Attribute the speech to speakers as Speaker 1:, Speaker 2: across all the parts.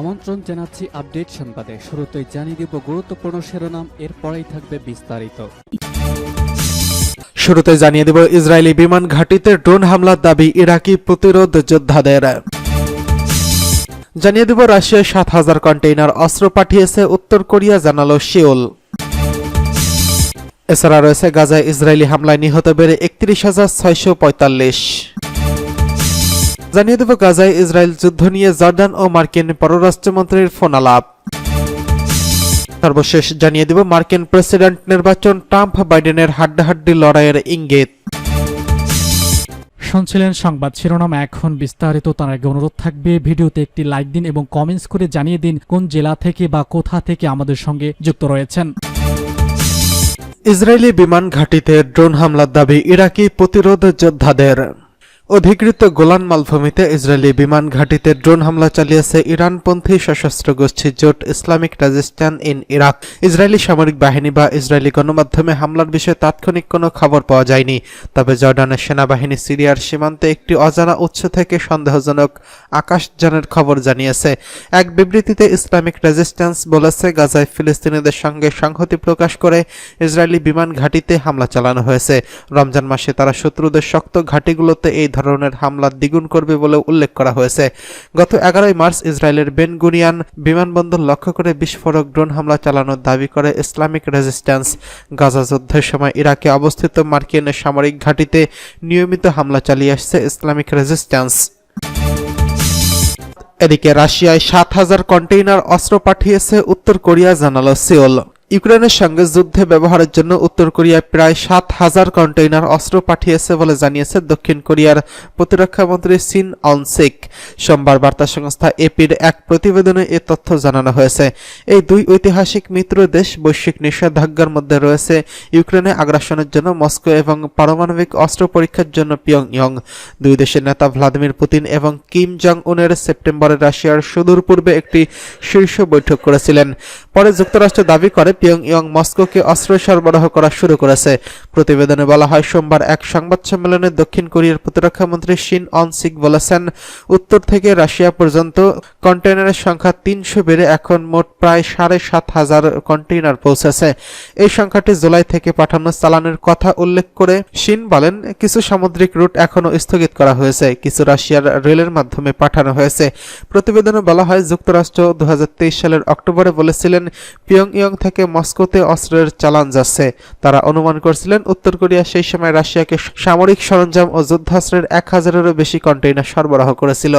Speaker 1: আমন্ত্রণ জানাচ্ছি আপডেট সংবাদে শুরুতেই জানিয়ে দেব গুরুত্বপূর্ণ শিরোনাম এরপরেই থাকবে বিস্তারিত
Speaker 2: শুরুতে জানিয়ে দেব ইসরায়েলি বিমান ঘাটিতে ড্রোন হামলার দাবি ইরাকি প্রতিরোধ যোদ্ধাদের জানিয়ে দেব রাশিয়ায় সাত হাজার কন্টেইনার অস্ত্র পাঠিয়েছে উত্তর কোরিয়া জানালো শিওল এছাড়া রয়েছে গাজায় ইসরায়েলি হামলায় নিহত বেড়ে একত্রিশ হাজার ছয়শ পঁয়তাল্লিশ জানিয়ে দেব গাজায় ইসরায়েল যুদ্ধ নিয়ে জর্ডান ও মার্কিন পররাষ্ট্রমন্ত্রীর ফোন আলাপ সর্বশেষ জানিয়ে দেব মার্কিন প্রেসিডেন্ট নির্বাচন ট্রাম্প বাইডেনের হাড্ডাহাড্ডি লড়াইয়ের ইঙ্গিত
Speaker 3: শুনছিলেন সংবাদ শিরোনাম এখন বিস্তারিত তার আগে অনুরোধ থাকবে ভিডিওতে একটি লাইক দিন এবং কমেন্টস করে জানিয়ে দিন কোন জেলা থেকে বা কোথা থেকে আমাদের সঙ্গে যুক্ত রয়েছেন
Speaker 4: ইসরায়েলি বিমান ঘাঁটিতে ড্রোন হামলার দাবি ইরাকি প্রতিরোধ যোদ্ধাদের অধিকৃত গোলান মালভূমিতে ইসরায়েলি বিমান ঘাঁটিতে ড্রোন হামলা চালিয়েছে ইরানপন্থী সশস্ত্র গোষ্ঠী জোট Islamic resistance in Iraq Israeli সামরিক বাহিনী বা ইসরায়েলি গণমাধ্যমে হামলার বিষয়ে তাৎক্ষণিক কোনো খবর পাওয়া যায়নি তবে জর্ডানের সেনাবাহিনী সিরিয়ার সীমান্তে একটি অজানা উৎস থেকে সন্দেহজনক আকাশযানের খবর জানিয়েছে এক বিবৃতিতে ইসলামিক রেজিস্ট্যান্স বলেছে গাজায় ফিলিস্তিনিদের সঙ্গে সংহতি প্রকাশ করে ইসরায়েলি বিমান ঘাঁটিতে হামলা চালানো হয়েছে রমজান মাসে তারা শত্রুদের শক্ত ঘাঁটিগুলোতে এই ধরনের হামলা দ্বিগুণ করবে বলে উল্লেখ করা হয়েছে গত এগারোই মার্চ ইসরায়েলের বেনগুনিয়ান বিমানবন্দর লক্ষ্য করে বিস্ফোরক ড্রোন হামলা চালানোর দাবি করে ইসলামিক রেজিস্ট্যান্স গাজা যুদ্ধের সময় ইরাকে অবস্থিত মার্কিন সামরিক ঘাঁটিতে নিয়মিত হামলা চালিয়ে আসছে ইসলামিক রেজিস্ট্যান্স
Speaker 5: এদিকে রাশিয়ায় সাত হাজার কন্টেইনার অস্ত্র পাঠিয়েছে উত্তর কোরিয়া জানালো সিওল ইউক্রেনের সঙ্গে যুদ্ধে ব্যবহারের জন্য উত্তর কোরিয়া প্রায় সাত হাজার কন্টেইনার অস্ত্র পাঠিয়েছে বলে জানিয়েছে দক্ষিণ কোরিয়ার প্রতিরক্ষামন্ত্রী সিন অনসেক সোমবার বার্তা সংস্থা এপির এক প্রতিবেদনে এ তথ্য জানানো হয়েছে এই দুই ঐতিহাসিক মিত্র দেশ বৈশ্বিক নিষেধাজ্ঞার মধ্যে রয়েছে ইউক্রেনে আগ্রাসনের জন্য মস্কো এবং পারমাণবিক অস্ত্র পরীক্ষার জন্য পিয়ং ইয়ং দুই দেশের নেতা ভ্লাদিমির পুতিন এবং কিম জং উনের সেপ্টেম্বরে রাশিয়ার সুদূর পূর্বে একটি শীর্ষ বৈঠক করেছিলেন পরে যুক্তরাষ্ট্র দাবি করে পিয়ংইয়ং মস্কোকে অস্ত্র সরবরাহ করা শুরু করেছে প্রতিবেদনে বলা হয় সোমবার এক সংবাদ সম্মেলনে দক্ষিণ কোরিয়ার প্রতিরক্ষামন্ত্রী শিন অন সিক বলেছেন উত্তর থেকে রাশিয়া পর্যন্ত কন্টেইনারের সংখ্যা তিনশো বেড়ে এখন মোট প্রায় সাড়ে সাত হাজার কন্টেইনার পৌঁছেছে এই সংখ্যাটি জুলাই থেকে পাঠানো চালানোর কথা উল্লেখ করে শিন বলেন কিছু সামুদ্রিক রুট এখনও স্থগিত করা হয়েছে কিছু রাশিয়ার রেলের মাধ্যমে পাঠানো হয়েছে প্রতিবেদনে বলা হয় যুক্তরাষ্ট্র দু সালের অক্টোবরে বলেছিলেন পিয়ংইয়ং থেকে মস্কোতে অস্ত্রের চালান যাচ্ছে তারা অনুমান করছিলেন উত্তর কোরিয়া সেই সময় রাশিয়াকে সামরিক সরঞ্জাম ও যুদ্ধাস্ত্রের এক হাজারেরও বেশি কন্টেইনার সরবরাহ করেছিল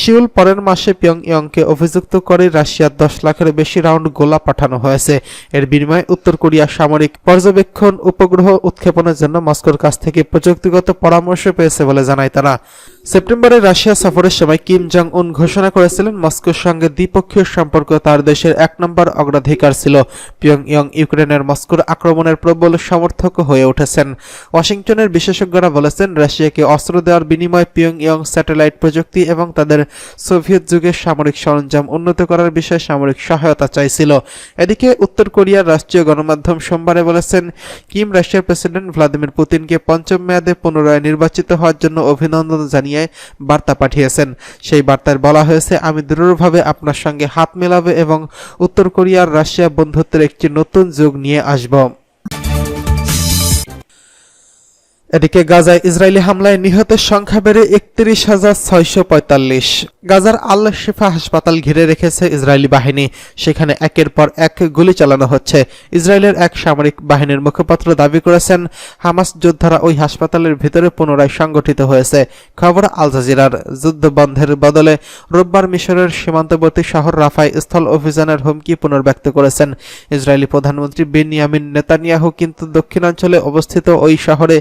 Speaker 5: শিউল পরের মাসে পিয়ংইয়ংকে অভিযুক্ত করে রাশিয়ার দশ লাখের বেশি রাউন্ড গোলা পাঠানো হয়েছে এর বিনিময়ে উত্তর কোরিয়া সামরিক পর্যবেক্ষণ উপগ্রহ উৎক্ষেপণের জন্য মস্কোর কাছ থেকে প্রযুক্তিগত পরামর্শ পেয়েছে বলে জানায় তারা সেপ্টেম্বরে রাশিয়া সফরের সময় কিম জং উন ঘোষণা করেছিলেন মস্কোর সঙ্গে দ্বিপক্ষীয় সম্পর্ক তার দেশের এক নম্বর অগ্রাধিকার ছিল পিয়ং ইয়ং ইউক্রেনের মস্কোর আক্রমণের প্রবল সমর্থক হয়ে উঠেছেন ওয়াশিংটনের বিশেষজ্ঞরা বলেছেন রাশিয়াকে অস্ত্র দেওয়ার বিনিময়ে ইয়ং স্যাটেলাইট প্রযুক্তি এবং তাদের সোভিয়েত যুগের সামরিক সরঞ্জাম উন্নত করার বিষয়ে সামরিক সহায়তা চাইছিল এদিকে উত্তর কোরিয়ার রাষ্ট্রীয় গণমাধ্যম সোমবারে বলেছেন কিম রাশিয়ার প্রেসিডেন্ট ভ্লাদিমির পুতিনকে পঞ্চম মেয়াদে পুনরায় নির্বাচিত হওয়ার জন্য অভিনন্দন জানিয়ে নিয়ে বার্তা পাঠিয়েছেন সেই বার্তায় বলা হয়েছে আমি দৃঢ়ভাবে আপনার সঙ্গে হাত মেলাবে এবং উত্তর কোরিয়ার রাশিয়া বন্ধুত্বের একটি নতুন যুগ নিয়ে আসব
Speaker 6: এদিকে গাজায় ইসরায়েলি হামলায় নিহতের সংখ্যা বেড়ে একত্রিশ হাজার ছয়শো পঁয়তাল্লিশ গাজার আল শেফা হাসপাতাল ঘিরে রেখেছে ইসরায়েলি বাহিনী সেখানে একের পর এক গুলি চালানো হচ্ছে ইসরায়েলের এক সামরিক বাহিনীর মুখপাত্র দাবি করেছেন হামাস যোদ্ধারা ওই হাসপাতালের ভিতরে পুনরায় সংগঠিত হয়েছে খবর আল জাজিরার যুদ্ধবন্ধের বদলে রোববার মিশরের সীমান্তবর্তী শহর রাফায় স্থল অভিযানের হুমকি পুনর্ব্যক্ত করেছেন ইসরায়েলি প্রধানমন্ত্রী বেনিয়ামিন নেতানিয়াহু কিন্তু দক্ষিণাঞ্চলে অবস্থিত ওই শহরে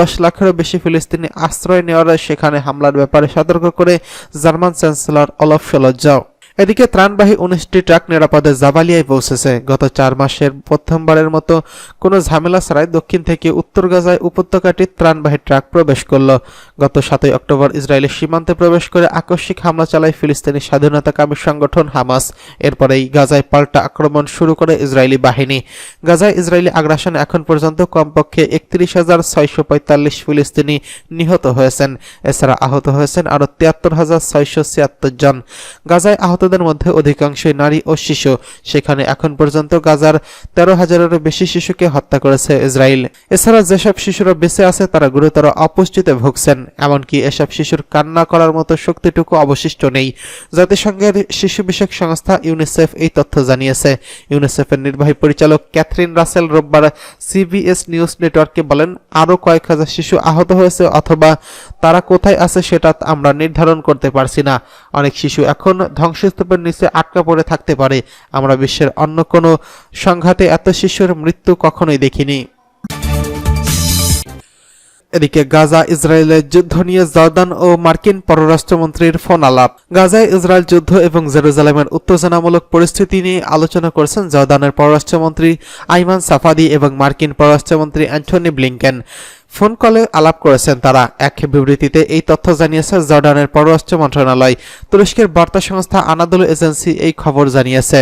Speaker 6: দশ লাখেরও বেশি ফিলিস্তিনি আশ্রয় নেওয়ার সেখানে হামলার ব্যাপারে সতর্ক করে জার্মান চ্যান্সেলর অলফ যাও
Speaker 7: এদিকে ত্রাণবাহী উনিশটি ট্রাক নিরাপদে জাবালিয়ায় পৌঁছেছে গত চার মাসের প্রথমবারের মতো কোনো ঝামেলা ছাড়াই দক্ষিণ থেকে উত্তর গাজায় উপত্যকাটি ত্রাণবাহী ট্রাক প্রবেশ করল গত সাতই অক্টোবর ইসরায়েলের সীমান্তে প্রবেশ করে আকস্মিক হামলা চালায় ফিলিস্তিনি স্বাধীনতাকামী সংগঠন হামাস এরপরেই গাজায় পাল্টা আক্রমণ শুরু করে ইসরায়েলি বাহিনী গাজায় ইসরায়েলি আগ্রাসনে এখন পর্যন্ত কমপক্ষে একত্রিশ হাজার ছয়শ পঁয়তাল্লিশ ফিলিস্তিনি নিহত হয়েছেন এছাড়া আহত হয়েছেন আরও তিয়াত্তর হাজার ছয়শ ছিয়াত্তর জন গাজায় আহত আহতদের মধ্যে অধিকাংশই নারী ও শিশু সেখানে এখন পর্যন্ত গাজার তেরো হাজারেরও বেশি শিশুকে হত্যা করেছে ইসরায়েল এছাড়া যেসব শিশুরা বেঁচে আছে তারা গুরুতর অপুষ্টিতে ভুগছেন এমনকি এসব শিশুর কান্না করার মতো শক্তিটুকু অবশিষ্ট নেই জাতিসংঘের শিশু বিষয়ক সংস্থা ইউনিসেফ এই তথ্য জানিয়েছে ইউনিসেফের নির্বাহী পরিচালক ক্যাথরিন রাসেল রোববার সিবিএস নিউজ নেটওয়ার্ককে বলেন আরও কয়েক হাজার শিশু আহত হয়েছে অথবা তারা কোথায় আছে সেটা আমরা নির্ধারণ করতে পারছি না অনেক শিশু এখন ধ্বংস স্তূপের নিচে আটকা পড়ে থাকতে পারে আমরা বিশ্বের অন্য কোনো সংঘাতে এত শিশুর মৃত্যু কখনোই দেখিনি
Speaker 8: এদিকে গাজা ইসরায়েলের যুদ্ধ নিয়ে জর্দান ও মার্কিন পররাষ্ট্রমন্ত্রীর ফোন আলাপ গাজায় ইসরায়েল যুদ্ধ এবং জেরুজালেমের উত্তেজনামূলক পরিস্থিতি নিয়ে আলোচনা করেছেন জর্দানের পররাষ্ট্রমন্ত্রী আইমান সাফাদি এবং মার্কিন পররাষ্ট্রমন্ত্রী অ্যান্টনি ব্লিংকেন ফোন কলে আলাপ করেছেন তারা এক বিবৃতিতে এই তথ্য জানিয়েছে জর্ডানের পররাষ্ট্র মন্ত্রণালয় তুরস্কের বার্তা সংস্থা আনাদুল এজেন্সি এই খবর জানিয়েছে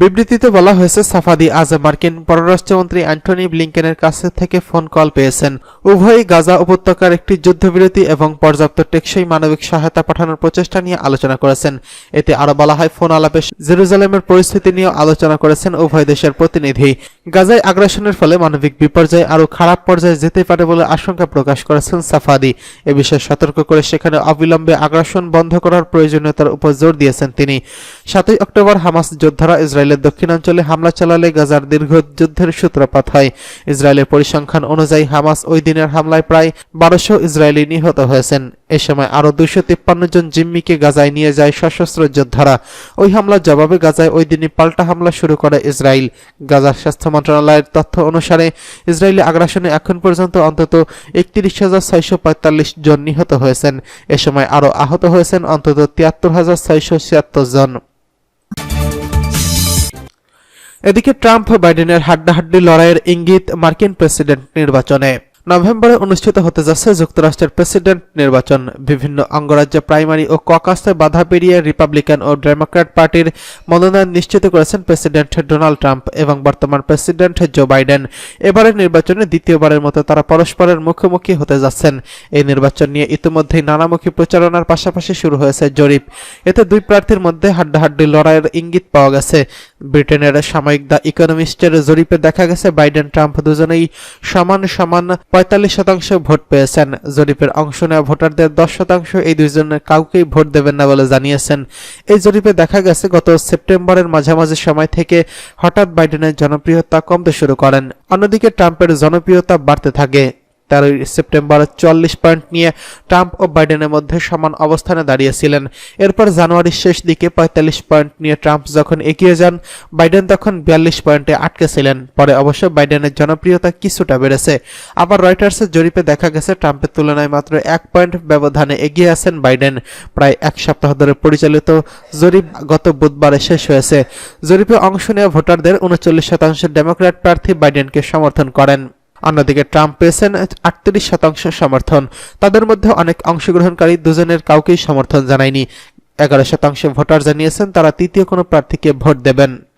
Speaker 8: বিবৃতিতে বলা হয়েছে সাফাদি আজ মার্কিন পররাষ্ট্রমন্ত্রী অ্যান্টনি ব্লিংকেনের কাছে থেকে ফোন কল পেয়েছেন উভয়ই গাজা উপত্যকার একটি যুদ্ধবিরতি এবং পর্যাপ্ত টেকসই মানবিক সহায়তা পাঠানোর প্রচেষ্টা নিয়ে আলোচনা করেছেন এতে আরো বলা হয় ফোন আলাপে জেরুজালেমের পরিস্থিতি নিয়ে আলোচনা করেছেন উভয় দেশের প্রতিনিধি গাজায় আগ্রাসনের ফলে মানবিক বিপর্যয় আরও খারাপ পর্যায়ে যেতে পারে বলে আশঙ্কা প্রকাশ করেছেন সাফাদি এ বিষয়ে সতর্ক করে সেখানে অবিলম্বে আগ্রাসন বন্ধ করার প্রয়োজনীয়তার উপর জোর দিয়েছেন তিনি সাতই অক্টোবর হামাস যোদ্ধারা ইসরায়েলের দক্ষিণাঞ্চলে হামলা চালালে গাজার দীর্ঘ যুদ্ধের সূত্রপাত হয় ইসরায়েলের পরিসংখ্যান অনুযায়ী হামাস ওই দিনের হামলায় প্রায় বারোশো ইসরায়েলি নিহত হয়েছেন এ সময় আরও দুশো তিপ্পান্ন জন জিম্মিকে গাজায় নিয়ে যায় সশস্ত্র যোদ্ধারা ওই হামলার জবাবে গাজায় ওই দিনই পাল্টা হামলা শুরু করে ইসরায়েল গাজার স্বাস্থ্য মন্ত্রণালয়ের তথ্য অনুসারে ইসরায়েলি আগ্রাসনে এখন পর্যন্ত অন্তত একত্রিশ হাজার ছয়শো পঁয়তাল্লিশ জন নিহত হয়েছেন এ সময় আরও আহত হয়েছেন অন্তত তিয়াত্তর হাজার ছয়শো ছিয়াত্তর জন
Speaker 9: এদিকে ট্রাম্প বাইডেনের হাড্ডাহাড্ডি লড়াইয়ের ইঙ্গিত মার্কিন প্রেসিডেন্ট নির্বাচনে নভেম্বরে অনুষ্ঠিত হতে যাচ্ছে যুক্তরাষ্ট্রের প্রেসিডেন্ট নির্বাচন বিভিন্ন অঙ্গরাজ্যে প্রাইমারি ও ককাসে বাধা পেরিয়ে রিপাবলিকান ও ডেমোক্র্যাট পার্টির মনোনয়ন নিশ্চিত করেছেন প্রেসিডেন্ট ডোনাল্ড ট্রাম্প এবং বর্তমান প্রেসিডেন্ট জো বাইডেন এবারের নির্বাচনে দ্বিতীয়বারের মতো তারা পরস্পরের মুখোমুখি হতে যাচ্ছেন এই নির্বাচন নিয়ে ইতিমধ্যেই নানামুখী প্রচারণার পাশাপাশি শুরু হয়েছে জরিপ এতে দুই প্রার্থীর মধ্যে হাড্ডাহাড্ডি লড়াইয়ের ইঙ্গিত পাওয়া গেছে ব্রিটেনের সাময়িক দ্য ইকোনমিস্টের জরিপে দেখা গেছে বাইডেন ট্রাম্প দুজনেই সমান সমান পঁয়তাল্লিশ শতাংশ ভোট পেয়েছেন জরিপের অংশ নেওয়া ভোটারদের দশ শতাংশ এই দুইজনের কাউকেই ভোট দেবেন না বলে জানিয়েছেন এই জরিপে দেখা গেছে গত সেপ্টেম্বরের মাঝামাঝি সময় থেকে হঠাৎ বাইডেনের জনপ্রিয়তা কমতে শুরু করেন অন্যদিকে ট্রাম্পের জনপ্রিয়তা বাড়তে থাকে তেরোই সেপ্টেম্বর চল্লিশ পয়েন্ট নিয়ে ট্রাম্প ও বাইডেনের মধ্যে সমান অবস্থানে দাঁড়িয়েছিলেন এরপর জানুয়ারির শেষ দিকে পঁয়তাল্লিশ পয়েন্ট নিয়ে ট্রাম্প যখন এগিয়ে যান বাইডেন তখন বিয়াল্লিশ পয়েন্টে আটকেছিলেন পরে অবশ্য বাইডেনের জনপ্রিয়তা কিছুটা বেড়েছে আবার রয়টার্সের জরিপে দেখা গেছে ট্রাম্পের তুলনায় মাত্র এক পয়েন্ট ব্যবধানে এগিয়ে আছেন বাইডেন প্রায় এক সপ্তাহ ধরে পরিচালিত জরিপ গত বুধবারে শেষ হয়েছে জরিপে অংশ নেওয়া ভোটারদের উনচল্লিশ শতাংশ ডেমোক্র্যাট প্রার্থী বাইডেনকে সমর্থন করেন অন্যদিকে ট্রাম্প পেয়েছেন আটত্রিশ শতাংশ সমর্থন তাদের মধ্যে অনেক অংশগ্রহণকারী দুজনের কাউকেই সমর্থন জানায়নি এগারো শতাংশ ভোটার জানিয়েছেন তারা তৃতীয় কোনো প্রার্থীকে ভোট দেবেন